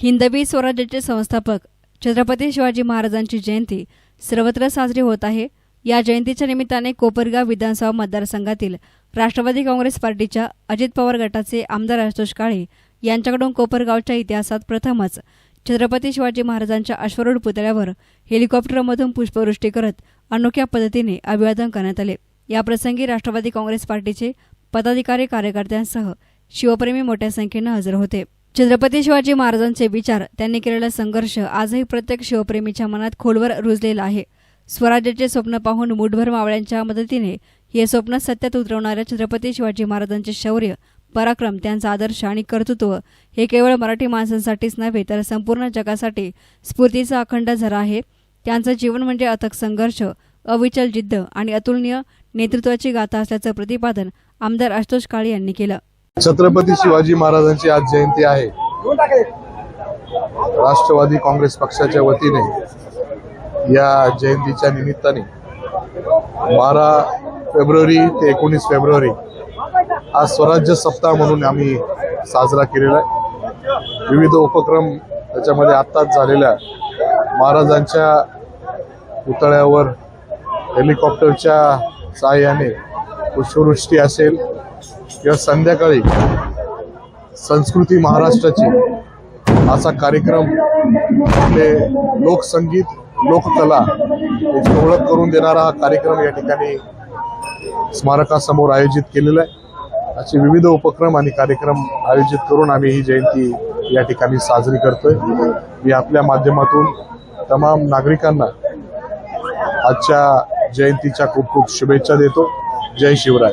हिंदवी स्वराज्याचे संस्थापक छत्रपती शिवाजी महाराजांची जयंती सर्वत्र साजरी होत आहे. या जयंतीच्या निमित्ताने कोपरगाव विधानसभा मतदारसंघातील राष्ट्रवादी काँग्रेस पार्टीच्या अजित पवार गटाचे आमदार आशुतोष काळे यांच्याकडून कोपरगावच्या इतिहासात प्रथमच छत्रपती शिवाजी महाराजांच्या अश्वरूढ पुतळ्यावर हेलिकॉप्टरमधून पुष्पवृष्टी करत अनोख्या पद्धतीने अभिवादन करण्यात आले. याप्रसंगी राष्ट्रवादी काँग्रेस पार्टीचे पदाधिकारी कार्यकर्त्यांसह शिवप्रेमी मोठ्या संख्येनं हजर होते. छत्रपती शिवाजी महाराजांचे विचार त्यांनी केलेला संघर्ष आजही प्रत्येक शिवप्रेमीच्या मनात खोलवर रुजलेला आहे. स्वराज्याचे स्वप्न पाहून मुठभर मावळ्यांच्या मदतीने हे स्वप्न सत्यात उतरवणाऱ्या छत्रपती शिवाजी महाराजांचे शौर्य पराक्रम त्यांचा आदर्श आणि कर्तृत्व हे केवळ मराठी माणसांसाठीच नव्हे तर संपूर्ण जगासाठी स्फूर्तीचा अखंड झरा आहे. त्यांचं जीवन म्हणजे अथक संघर्ष अविचल जिद्द आणि अतुलनीय नेतृत्वाची गाथा असल्याचं प्रतिपादन आमदार आशुतोष काळे यांनी केलं. छत्रपती शिवाजी महाराजांची आज जयंती आहे. राष्ट्रवादी काँग्रेस पक्षाच्या वतीने या जयंतीच्या निमित्ताने बारा फेब्रुवारी ते एकोणीस फेब्रुवारी हा स्वराज्य सप्ताह म्हणून आम्ही साजरा केलेला आहे. विविध उपक्रम त्याच्यामध्ये आत्ताच झालेल्या महाराजांच्या पुतळ्यावर हेलिकॉप्टरच्या सहाय्याने पुष्पवृष्टी असेल किंवा संध्याकाळी संस्कृती महाराष्ट्राची असा कार्यक्रम आपले लोकसंगीत लोककला याची ओळख करून देणारा हा कार्यक्रम या ठिकाणी स्मारकासमोर आयोजित केलेला आहे. असे विविध उपक्रम आणि कार्यक्रम आयोजित करून आम्ही ही जयंती या ठिकाणी साजरी करतोय. मी आपल्या माध्यमातून तमाम नागरिकांना आजच्या जयंतीच्या खूप खूप शुभेच्छा देतो. जय शिवराय.